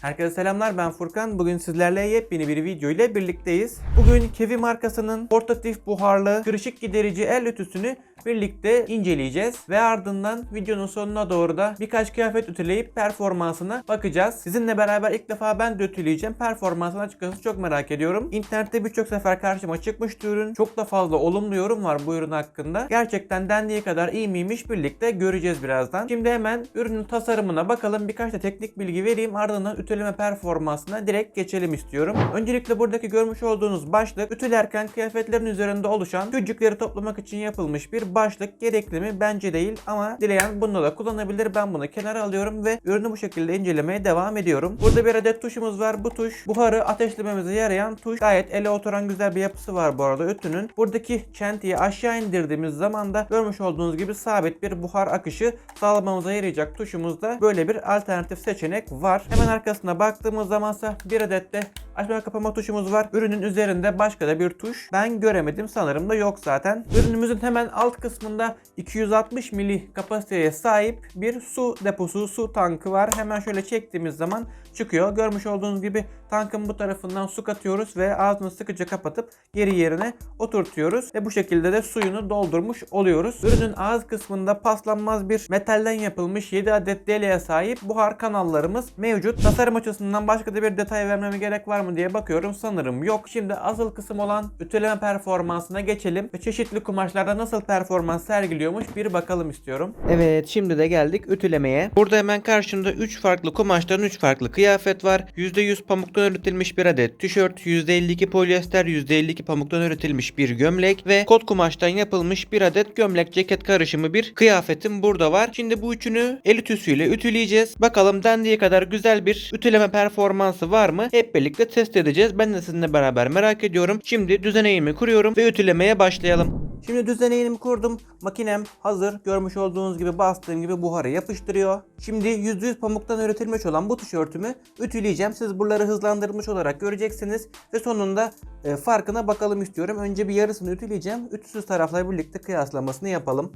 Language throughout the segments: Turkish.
Herkese selamlar ben Furkan. Bugün sizlerle yepyeni bir video ile birlikteyiz. Bugün Kevi markasının portatif buharlı kırışık giderici el ütüsünü birlikte inceleyeceğiz. Ve ardından videonun sonuna doğru da birkaç kıyafet ütüleyip performansına bakacağız. Sizinle beraber ilk defa ben de ütüleyeceğim. Performansını açıkçası çok merak ediyorum. İnternette birçok sefer karşıma çıkmıştı ürün. Çok da fazla olumlu yorum var bu ürün hakkında. Gerçekten dendiği kadar iyi miymiş birlikte göreceğiz birazdan. Şimdi hemen ürünün tasarımına bakalım. Birkaç da teknik bilgi vereyim. Ardından ütüleme performansına direkt geçelim istiyorum. Öncelikle buradaki görmüş olduğunuz başlık ütülerken kıyafetlerin üzerinde oluşan tücükleri toplamak için yapılmış bir başlık. Gerekli mi? Bence değil ama dileyen bunu da kullanabilir. Ben bunu kenara alıyorum ve ürünü bu şekilde incelemeye devam ediyorum. Burada bir adet tuşumuz var. Bu tuş buharı ateşlememize yarayan tuş. Gayet ele oturan güzel bir yapısı var bu arada ütünün. Buradaki çentiyi aşağı indirdiğimiz zaman da görmüş olduğunuz gibi sabit bir buhar akışı sağlamamıza yarayacak tuşumuzda böyle bir alternatif seçenek var. Hemen arkasına baktığımız zamansa bir adet de açma kapama tuşumuz var. Ürünün üzerinde başka da bir tuş ben göremedim sanırım da yok zaten. Ürünümüzün hemen alt kısmında 260 mili kapasiteye sahip bir su deposu, su tankı var. Hemen şöyle çektiğimiz zaman çıkıyor. Görmüş olduğunuz gibi tankın bu tarafından su katıyoruz ve ağzını sıkıca kapatıp geri yerine oturtuyoruz ve bu şekilde de suyunu doldurmuş oluyoruz. Ürünün ağız kısmında paslanmaz bir metalden yapılmış 7 adet deliğe sahip buhar kanallarımız mevcut. Tasarım açısından başka da bir detay vermeme gerek var mı diye bakıyorum. Sanırım yok. Şimdi asıl kısım olan ütüleme performansına geçelim ve çeşitli kumaşlarda nasıl performans sergiliyormuş bir bakalım istiyorum. Evet şimdi de geldik ütülemeye. Burada hemen karşımda 3 farklı kumaştan 3 farklı kıyafet var. %100 pamuktan üretilmiş bir adet tişört, %52 polyester, %52 pamuktan üretilmiş bir gömlek ve kot kumaştan yapılmış bir adet gömlek ceket karışımı bir kıyafetim burada var. Şimdi bu üçünü el ütüsüyle ütüleyeceğiz. Bakalım dendiği kadar güzel bir ütüleme performansı var mı? Hep birlikte test edeceğiz. Ben de sizinle beraber merak ediyorum. Şimdi düzeneğimi kuruyorum ve ütülemeye başlayalım. Şimdi düzeneğimi kurdum. Makinem hazır. Görmüş olduğunuz gibi bastığım gibi buharı yapıştırıyor. Şimdi %100 pamuktan üretilmiş olan bu tişörtümü ütüleyeceğim. Siz buraları hızlandırmış olarak göreceksiniz. Ve sonunda e, farkına bakalım istiyorum. Önce bir yarısını ütüleyeceğim. Ütüsüz tarafla birlikte kıyaslamasını yapalım.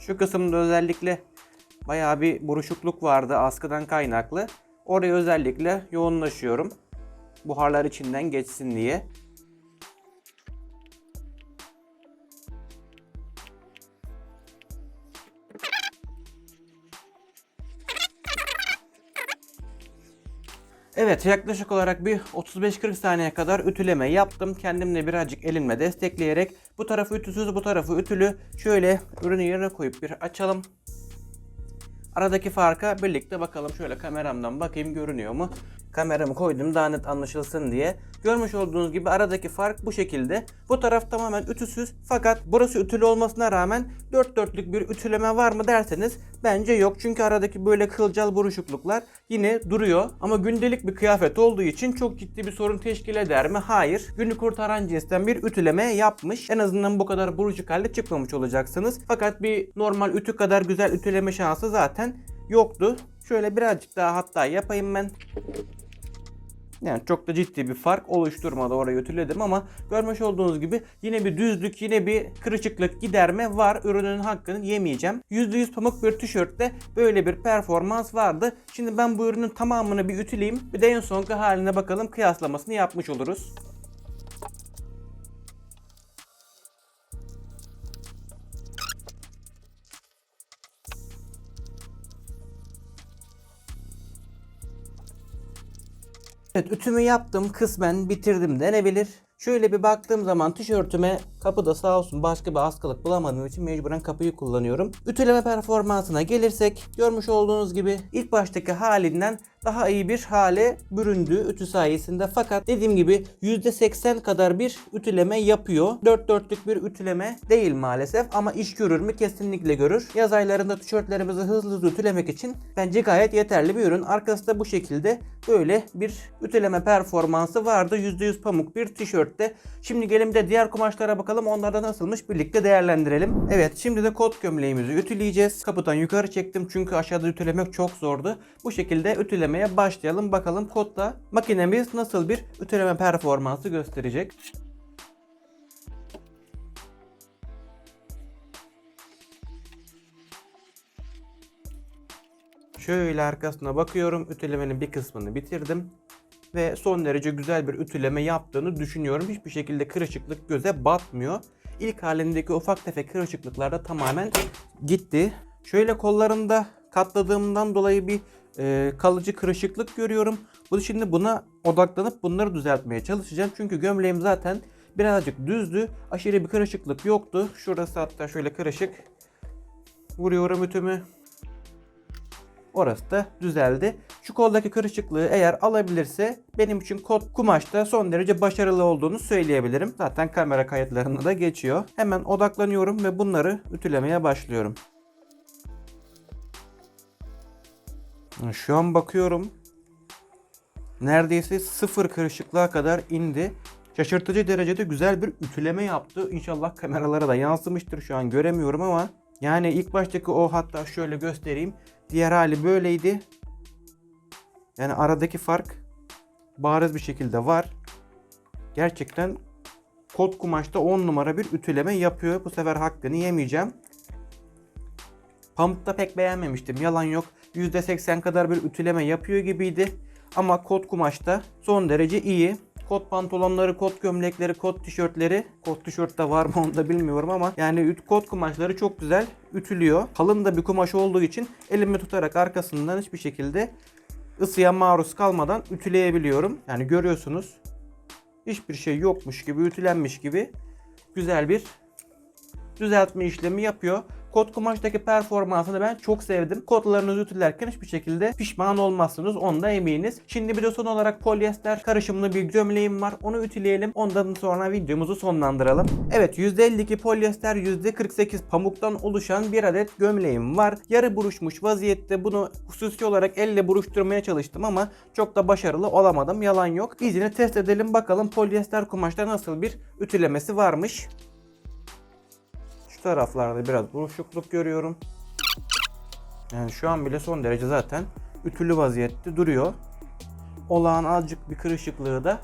Şu kısımda özellikle bayağı bir buruşukluk vardı askıdan kaynaklı. Oraya özellikle yoğunlaşıyorum. Buharlar içinden geçsin diye. Evet yaklaşık olarak bir 35-40 saniye kadar ütüleme yaptım. Kendimle birazcık elimle destekleyerek bu tarafı ütüsüz bu tarafı ütülü şöyle ürünü yerine koyup bir açalım. Aradaki farka birlikte bakalım şöyle kameramdan bakayım görünüyor mu? Kameramı koydum daha net anlaşılsın diye. Görmüş olduğunuz gibi aradaki fark bu şekilde. Bu taraf tamamen ütüsüz fakat burası ütülü olmasına rağmen dört dörtlük bir ütüleme var mı derseniz bence yok. Çünkü aradaki böyle kılcal buruşukluklar yine duruyor. Ama gündelik bir kıyafet olduğu için çok ciddi bir sorun teşkil eder mi? Hayır. Günü kurtaran cinsten bir ütüleme yapmış. En azından bu kadar buruşuk halde çıkmamış olacaksınız. Fakat bir normal ütü kadar güzel ütüleme şansı zaten yoktu. Şöyle birazcık daha hatta yapayım ben. Yani çok da ciddi bir fark oluşturmadı orayı ütüledim ama görmüş olduğunuz gibi yine bir düzlük yine bir kırışıklık giderme var. Ürünün hakkını yemeyeceğim. %100 pamuk bir tişörtte böyle bir performans vardı. Şimdi ben bu ürünün tamamını bir ütüleyeyim. Bir de en sonki haline bakalım kıyaslamasını yapmış oluruz. Evet ütümü yaptım kısmen bitirdim denebilir. Şöyle bir baktığım zaman tişörtüme kapıda sağ olsun başka bir askılık bulamadığım için mecburen kapıyı kullanıyorum. Ütüleme performansına gelirsek görmüş olduğunuz gibi ilk baştaki halinden daha iyi bir hale büründü ütü sayesinde fakat dediğim gibi %80 kadar bir ütüleme yapıyor. 4 dörtlük bir ütüleme değil maalesef ama iş görür mü kesinlikle görür. Yaz aylarında tişörtlerimizi hızlı hızlı ütülemek için bence gayet yeterli bir ürün. Arkası da bu şekilde böyle bir ütüleme performansı vardı. %100 pamuk bir tişörtte. Şimdi gelin de diğer kumaşlara bakalım onlarda nasılmış birlikte değerlendirelim. Evet şimdi de kot gömleğimizi ütüleyeceğiz. Kapıdan yukarı çektim çünkü aşağıda ütülemek çok zordu. Bu şekilde ütüleme ütülemeye başlayalım. Bakalım kodla makinemiz nasıl bir ütüleme performansı gösterecek. Şöyle arkasına bakıyorum. Ütülemenin bir kısmını bitirdim. Ve son derece güzel bir ütüleme yaptığını düşünüyorum. Hiçbir şekilde kırışıklık göze batmıyor. İlk halindeki ufak tefek kırışıklıklar da tamamen gitti. Şöyle kollarında katladığımdan dolayı bir e, kalıcı kırışıklık görüyorum. Bu şimdi buna odaklanıp bunları düzeltmeye çalışacağım. Çünkü gömleğim zaten birazcık düzdü. Aşırı bir kırışıklık yoktu. Şurası hatta şöyle kırışık. Vuruyorum ütümü. Orası da düzeldi. Şu koldaki kırışıklığı eğer alabilirse benim için kot kumaşta son derece başarılı olduğunu söyleyebilirim. Zaten kamera kayıtlarında da geçiyor. Hemen odaklanıyorum ve bunları ütülemeye başlıyorum. Şu an bakıyorum. Neredeyse sıfır kırışıklığa kadar indi. Şaşırtıcı derecede güzel bir ütüleme yaptı. İnşallah kameralara da yansımıştır şu an göremiyorum ama yani ilk baştaki o hatta şöyle göstereyim. Diğer hali böyleydi. Yani aradaki fark bariz bir şekilde var. Gerçekten kot kumaşta 10 numara bir ütüleme yapıyor. Bu sefer hakkını yemeyeceğim. Pamukta pek beğenmemiştim. Yalan yok. %80 kadar bir ütüleme yapıyor gibiydi. Ama kot kumaşta son derece iyi. Kot pantolonları, kot gömlekleri, kot tişörtleri. Kot tişört de var mı onu da bilmiyorum ama yani kot kumaşları çok güzel ütülüyor. Kalın da bir kumaş olduğu için elimi tutarak arkasından hiçbir şekilde ısıya maruz kalmadan ütüleyebiliyorum. Yani görüyorsunuz hiçbir şey yokmuş gibi, ütülenmiş gibi güzel bir düzeltme işlemi yapıyor. Kot kumaştaki performansını ben çok sevdim. Kotlarınızı ütülerken hiçbir şekilde pişman olmazsınız. Onda eminiz. Şimdi bir de son olarak polyester karışımlı bir gömleğim var. Onu ütüleyelim. Ondan sonra videomuzu sonlandıralım. Evet %52 polyester %48 pamuktan oluşan bir adet gömleğim var. Yarı buruşmuş vaziyette bunu hususi olarak elle buruşturmaya çalıştım ama çok da başarılı olamadım. Yalan yok. İzini test edelim bakalım polyester kumaşta nasıl bir ütülemesi varmış. Taraflarda biraz buruşukluk görüyorum. Yani şu an bile son derece zaten ütülü vaziyette duruyor. Olağan azıcık bir kırışıklığı da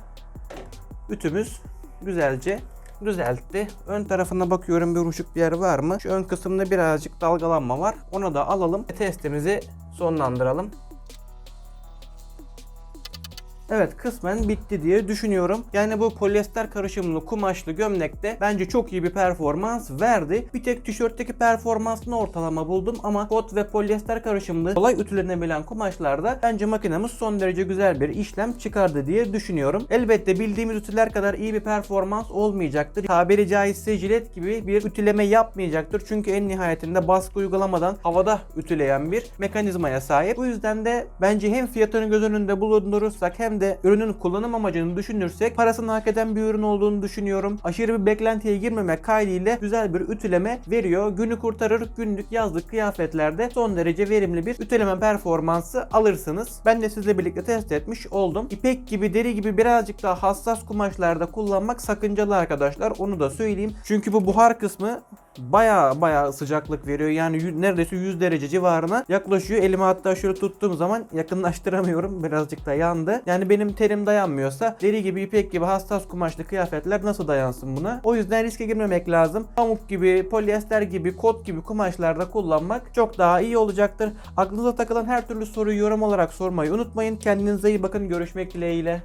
ütümüz güzelce düzeltti. Ön tarafına bakıyorum bir buruşuk bir yer var mı? Şu ön kısımda birazcık dalgalanma var. Onu da alalım. Testimizi sonlandıralım. Evet kısmen bitti diye düşünüyorum. Yani bu polyester karışımlı kumaşlı gömlekte bence çok iyi bir performans verdi. Bir tek tişörtteki performansını ortalama buldum ama kot ve polyester karışımlı kolay ütülenebilen kumaşlarda bence makinemiz son derece güzel bir işlem çıkardı diye düşünüyorum. Elbette bildiğimiz ütüler kadar iyi bir performans olmayacaktır. Tabiri caizse jilet gibi bir ütüleme yapmayacaktır. Çünkü en nihayetinde baskı uygulamadan havada ütüleyen bir mekanizmaya sahip. Bu yüzden de bence hem fiyatını göz önünde bulundurursak hem de ürünün kullanım amacını düşünürsek parasını hak eden bir ürün olduğunu düşünüyorum. Aşırı bir beklentiye girmemek kaydıyla güzel bir ütüleme veriyor. Günü kurtarır günlük yazlık kıyafetlerde son derece verimli bir ütüleme performansı alırsınız. Ben de sizle birlikte test etmiş oldum. İpek gibi deri gibi birazcık daha hassas kumaşlarda kullanmak sakıncalı arkadaşlar. Onu da söyleyeyim. Çünkü bu buhar kısmı baya baya sıcaklık veriyor. Yani yü- neredeyse 100 derece civarına yaklaşıyor. Elime hatta şöyle tuttuğum zaman yakınlaştıramıyorum. Birazcık da yandı. Yani benim terim dayanmıyorsa deri gibi ipek gibi hassas kumaşlı kıyafetler nasıl dayansın buna? O yüzden riske girmemek lazım. Pamuk gibi, polyester gibi, kot gibi kumaşlarda kullanmak çok daha iyi olacaktır. Aklınıza takılan her türlü soruyu yorum olarak sormayı unutmayın. Kendinize iyi bakın. Görüşmek dileğiyle.